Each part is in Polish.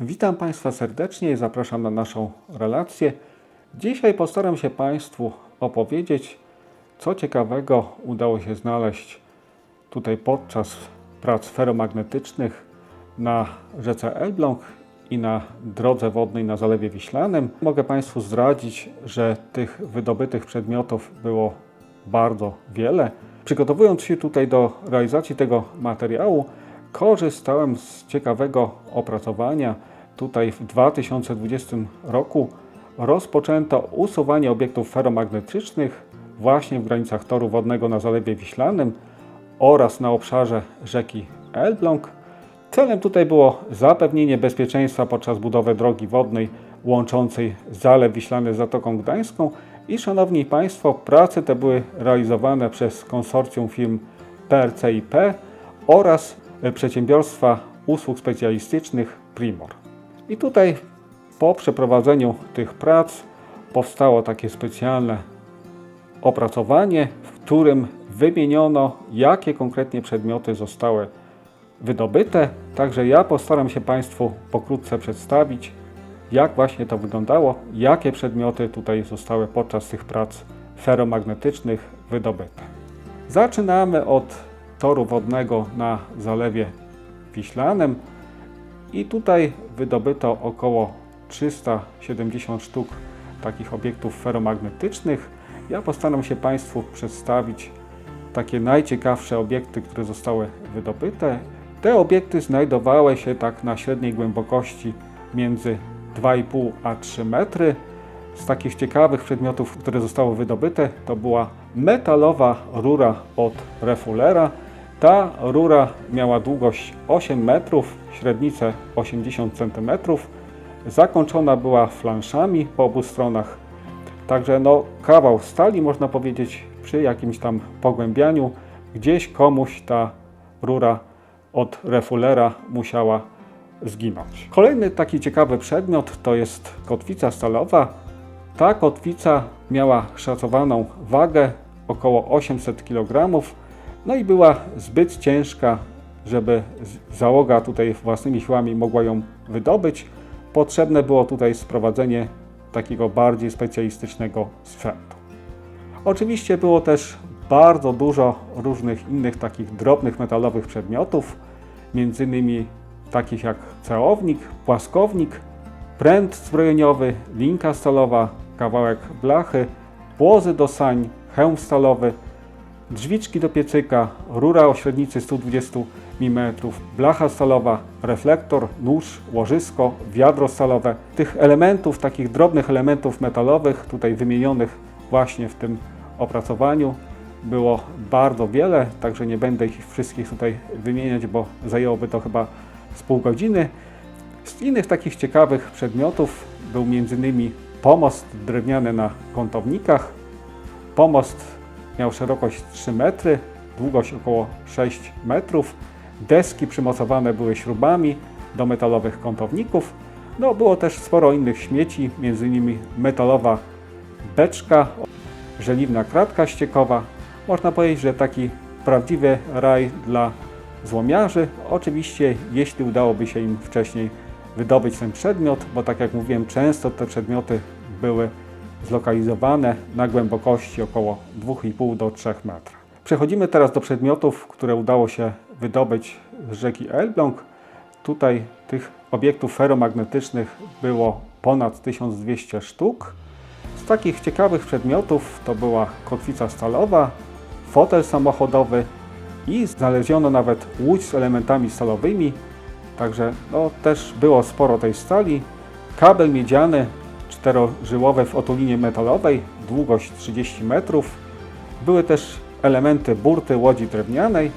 Witam Państwa serdecznie i zapraszam na naszą relację. Dzisiaj postaram się Państwu opowiedzieć, co ciekawego udało się znaleźć tutaj podczas prac feromagnetycznych na rzece Elbląg i na drodze wodnej na Zalewie Wiślanym. Mogę Państwu zdradzić, że tych wydobytych przedmiotów było bardzo wiele. Przygotowując się tutaj do realizacji tego materiału, korzystałem z ciekawego opracowania. Tutaj w 2020 roku rozpoczęto usuwanie obiektów feromagnetycznych właśnie w granicach toru wodnego na Zalewie Wiślanym oraz na obszarze rzeki Elbląg. Celem tutaj było zapewnienie bezpieczeństwa podczas budowy drogi wodnej łączącej Zalew Wiślany z Zatoką Gdańską i szanowni Państwo, prace te były realizowane przez konsorcjum firm PRCIP oraz przedsiębiorstwa usług specjalistycznych Primor. I tutaj po przeprowadzeniu tych prac powstało takie specjalne opracowanie, w którym wymieniono, jakie konkretnie przedmioty zostały wydobyte. Także ja postaram się Państwu pokrótce przedstawić, jak właśnie to wyglądało, jakie przedmioty tutaj zostały podczas tych prac feromagnetycznych wydobyte. Zaczynamy od toru wodnego na Zalewie Wiślanym i tutaj wydobyto około 370 sztuk takich obiektów feromagnetycznych. Ja postaram się Państwu przedstawić takie najciekawsze obiekty, które zostały wydobyte. Te obiekty znajdowały się tak na średniej głębokości między 2,5 a 3 metry. Z takich ciekawych przedmiotów, które zostały wydobyte, to była metalowa rura od refulera. Ta rura miała długość 8 metrów, średnicę 80 cm. Zakończona była flanszami po obu stronach. Także no, kawał stali, można powiedzieć, przy jakimś tam pogłębianiu, gdzieś komuś ta rura od refulera musiała zginąć. Kolejny taki ciekawy przedmiot to jest kotwica stalowa. Ta kotwica miała szacowaną wagę około 800 kg, no i była zbyt ciężka, żeby załoga tutaj własnymi siłami mogła ją wydobyć. Potrzebne było tutaj sprowadzenie takiego bardziej specjalistycznego sprzętu. Oczywiście było też bardzo dużo różnych innych takich drobnych metalowych przedmiotów, między innymi takich jak ceownik, płaskownik, pręt zbrojeniowy, linka stalowa, kawałek blachy, płozy do sań, hełm stalowy, drzwiczki do piecyka, rura o średnicy 120 mm, blacha stalowa, reflektor, nóż, łożysko, wiadro stalowe. Tych elementów, takich drobnych elementów metalowych, tutaj wymienionych właśnie w tym opracowaniu, było bardzo wiele, także nie będę ich wszystkich tutaj wymieniać, bo zajęłoby to chyba z pół godziny. Z innych takich ciekawych przedmiotów był m.in. pomost drewniany na kątownikach. Pomost miał szerokość 3 metry, długość około 6 metrów. Deski przymocowane były śrubami do metalowych kątowników. No, było też sporo innych śmieci, m.in. metalowa beczka, żeliwna kratka ściekowa. Można powiedzieć, że taki prawdziwy raj dla złomiarzy. Oczywiście, jeśli udałoby się im wcześniej wydobyć ten przedmiot, bo tak jak mówiłem, często te przedmioty były zlokalizowane na głębokości około 2,5 do 3 metrów. Przechodzimy teraz do przedmiotów, które udało się wydobyć z rzeki Elbląg. Tutaj tych obiektów feromagnetycznych było ponad 1200 sztuk. Z takich ciekawych przedmiotów to była kotwica stalowa, fotel samochodowy i znaleziono nawet łódź z elementami stalowymi. Także no, też było sporo tej stali. Kabel miedziany czterożyłowy w otulinie metalowej, długość 30 metrów. Były też elementy burty łodzi drewnianej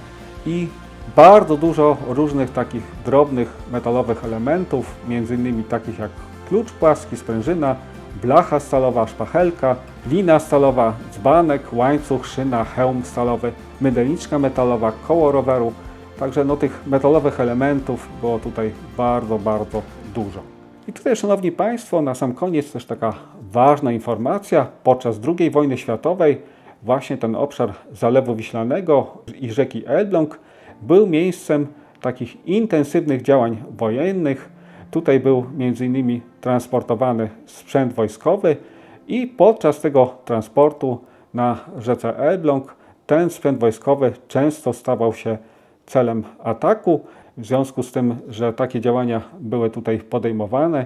i bardzo dużo różnych takich drobnych metalowych elementów, między innymi takich jak klucz płaski, sprężyna, blacha stalowa, szpachelka, lina stalowa, dzbanek, łańcuch, szyna, hełm stalowy, mydelniczka metalowa, koło roweru. Także no, tych metalowych elementów było tutaj bardzo, bardzo dużo. I tutaj, Szanowni Państwo, na sam koniec też taka ważna informacja. Podczas II wojny światowej właśnie ten obszar Zalewu Wiślanego i rzeki Elbląg był miejscem takich intensywnych działań wojennych. Tutaj był m.in. transportowany sprzęt wojskowy i podczas tego transportu na rzece Elbląg ten sprzęt wojskowy często stawał się celem ataku. W związku z tym, że takie działania były tutaj podejmowane,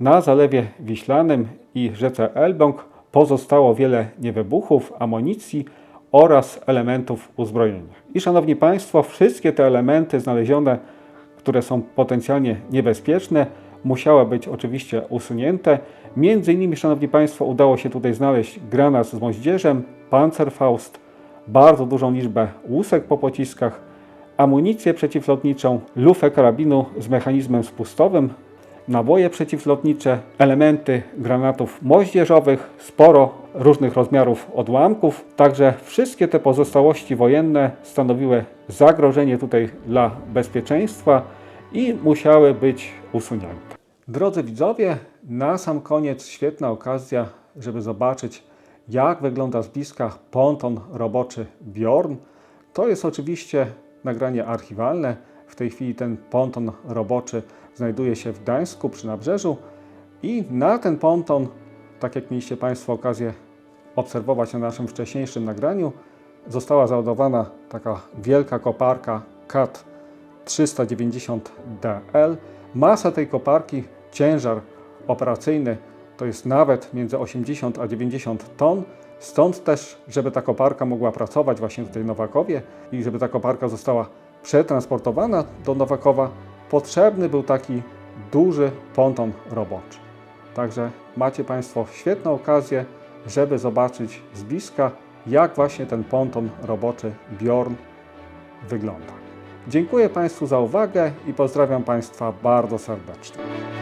na Zalewie Wiślanym i rzece Elbląg pozostało wiele niewybuchów, amunicji oraz elementów uzbrojenia. I szanowni Państwo, wszystkie te elementy znalezione, które są potencjalnie niebezpieczne, musiały być oczywiście usunięte. Między innymi, szanowni Państwo, udało się tutaj znaleźć granat z moździerzem, Panzerfaust, bardzo dużą liczbę łusek po pociskach, amunicję przeciwlotniczą, lufę karabinu z mechanizmem spustowym, naboje przeciwlotnicze, elementy granatów moździerzowych, sporo różnych rozmiarów odłamków. Także wszystkie te pozostałości wojenne stanowiły zagrożenie tutaj dla bezpieczeństwa i musiały być usunięte. Drodzy widzowie, na sam koniec świetna okazja, żeby zobaczyć, jak wygląda z bliska ponton roboczy Bjorn. To jest oczywiście nagranie archiwalne. W tej chwili ten ponton roboczy znajduje się w Gdańsku przy nabrzeżu i na ten ponton, tak jak mieliście Państwo okazję obserwować na naszym wcześniejszym nagraniu, została załadowana taka wielka koparka CAT 390DL. Masa tej koparki, ciężar operacyjny to jest nawet między 80 a 90 ton. Stąd też, żeby ta koparka mogła pracować właśnie tutaj w Nowakowie i żeby ta koparka została przetransportowana do Nowakowa, potrzebny był taki duży ponton roboczy. Także macie Państwo świetną okazję, żeby zobaczyć z bliska, jak właśnie ten ponton roboczy Bjorn wygląda. Dziękuję Państwu za uwagę i pozdrawiam Państwa bardzo serdecznie.